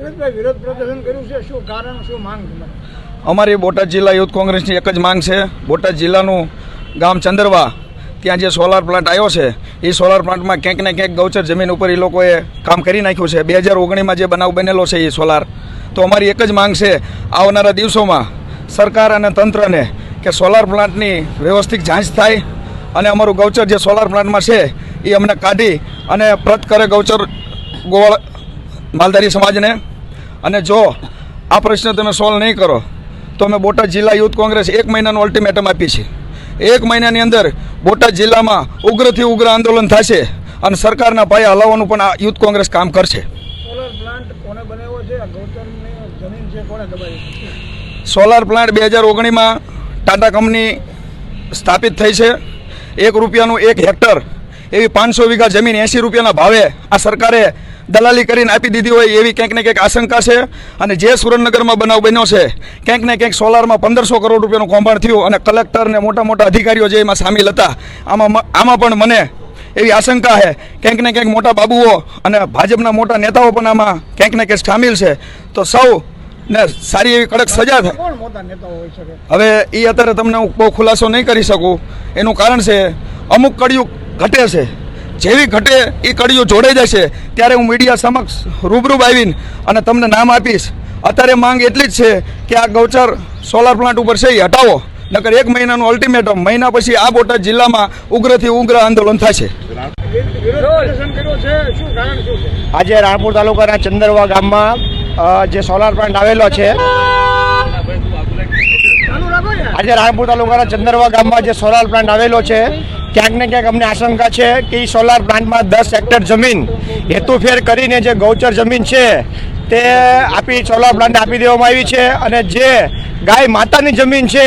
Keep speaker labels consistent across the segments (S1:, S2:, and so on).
S1: વિરોધ પ્રદર્શન કર્યું છે, શું કારણ, શું માંગ
S2: અમારી બોટાદ જિલ્લા યુથ કોંગ્રેસની એક જ માંગ છે. બોટાદ જિલ્લાનું ગામ ચંદરવા, ત્યાં જે સોલાર પ્લાન્ટ આવ્યો છે એ સોલાર પ્લાન્ટમાં ક્યાંક ને ક્યાંક ગૌચર જમીન ઉપર એ લોકોએ કામ કરી નાખ્યું છે. બે હજાર ઓગણીમાં જે બનાવ બનેલો છે એ સોલાર તો અમારી એક જ માંગ છે, આવનારા દિવસોમાં સરકાર અને તંત્રને કે સોલાર પ્લાન્ટની વ્યવસ્થિત જાંચ થાય અને અમારું ગૌચર જે સોલાર પ્લાન્ટમાં છે એ અમને કાઢી અને પ્રત કરે ગૌચર ગોવાળ માલધારી સમાજને. અને જો આ પ્રશ્ન તમે સોલ્વ નહીં કરો તો અમે બોટાદ જિલ્લા યુથ કોંગ્રેસ એક મહિનાનું અલ્ટિમેટમ આપી છે. એક મહિનાની અંદર બોટાદ જિલ્લામાં ઉગ્રથી ઉગ્ર આંદોલન થશે અને સરકારના પાયા હલાવવાનું પણ આ યુથ કોંગ્રેસ કામ કરશે.
S1: સોલાર પ્લાન્ટ
S2: બે હજાર ઓગણીમાં ટાટા કંપની સ્થાપિત થઈ છે. એક રૂપિયાનું એક હેક્ટર એવી પાંચસો વીઘા જમીન એંસી રૂપિયાના ભાવે આ સરકારે દલાલી કરીને આપી દીધી હોય એવી ક્યાંક ને ક્યાંક આશંકા છે. અને જે સુરેન્દ્રનગરમાં બનાવ બન્યો છે ક્યાંક ને ક્યાંક સોલારમાં પંદરસો કરોડ રૂપિયાનું કૌભાંડ થયું અને કલેક્ટર ને મોટા મોટા અધિકારીઓ જે એમાં સામેલ હતા આમાં આમાં પણ મને એવી આશંકા છે. ક્યાંક ને ક્યાંક મોટા બાબુઓ અને ભાજપના મોટા નેતાઓ પણ આમાં ક્યાંક ને ક્યાંક સામેલ છે. તો સૌ ને સારી એવી કડક સજા થાય. હવે એ અત્યારે તમને હું બહુ ખુલાસો નહીં કરી શકું. એનું કારણ છે અમુક કડિયું ઘટે છે. જેવી ઘટે એ કડીઓ જોડાઈ જશે, ત્યારે હું મીડિયા સમક્ષ રૂબરૂબ આવીને અને તમને નામ આપીશ. અત્યારે માંગ એટલી જ છે કે આ ગૌચર સોલાર પ્લાન્ટ ઉપર છે એ હટાવો, નકર એક મહિનાનું અલ્ટિમેટમ મહિના પછી આ બોટાદ જિલ્લામાં ઉગ્રથી ઉગ્ર આંદોલન થશે.
S3: આજે રાણપુર તાલુકાના ચંદરવા ગામમાં જે સોલાર પ્લાન્ટ આવેલો છે, આજે રાણપુર તાલુકાના ચંદરવા ગામમાં જે સોલાર પ્લાન્ટ આવેલો છે ક્યાંક ને ક્યાંક અમને આશંકા છે કે એ સોલાર પ્લાન્ટમાં દસ હેક્ટર જમીન હેતુફેર કરીને જે ગૌચર જમીન છે, તે આપી સોલાર પ્લાન્ટ આપી દેવામાં આવી છે અને જે ગાય માતાની જમીન છે,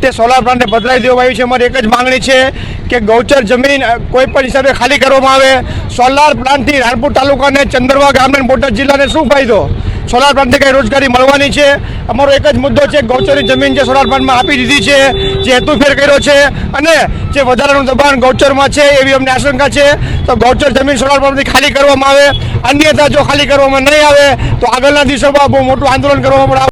S3: તે સોલાર પ્લાન્ટને બદલાવી દેવામાં આવી છે. અમારી એક જ માંગણી છે કે ગૌચર જમીન કોઈ પણ હિસાબે ખાલી કરવામાં આવે. સોલાર પ્લાન્ટથી રાણપુર તાલુકાને ચંદરવા ગામને બોટાદ જિલ્લાને શું ફાયદો? સોલાર પ્લાન્ટથી કઈ રોજગારી મળવાની છે? અમારો એક જ મુદ્દો છે ગૌચરની જમીન જે સોલાર પ્લાન્ટમાં આપી દીધી છે, જે હેતુફેર કર્યો છે અને જે વધારાનું દબાણ ગૌચરમાં છે એવી અમને આશંકા છે. તો ગૌચર જમીન સોલાર પ્લાન્ટથી ખાલી કરવામાં આવે, અન્યથા જો ખાલી કરવામાં નહીં આવે, તો આગળના દિવસોમાં બહુ મોટું આંદોલન કરવામાં આવે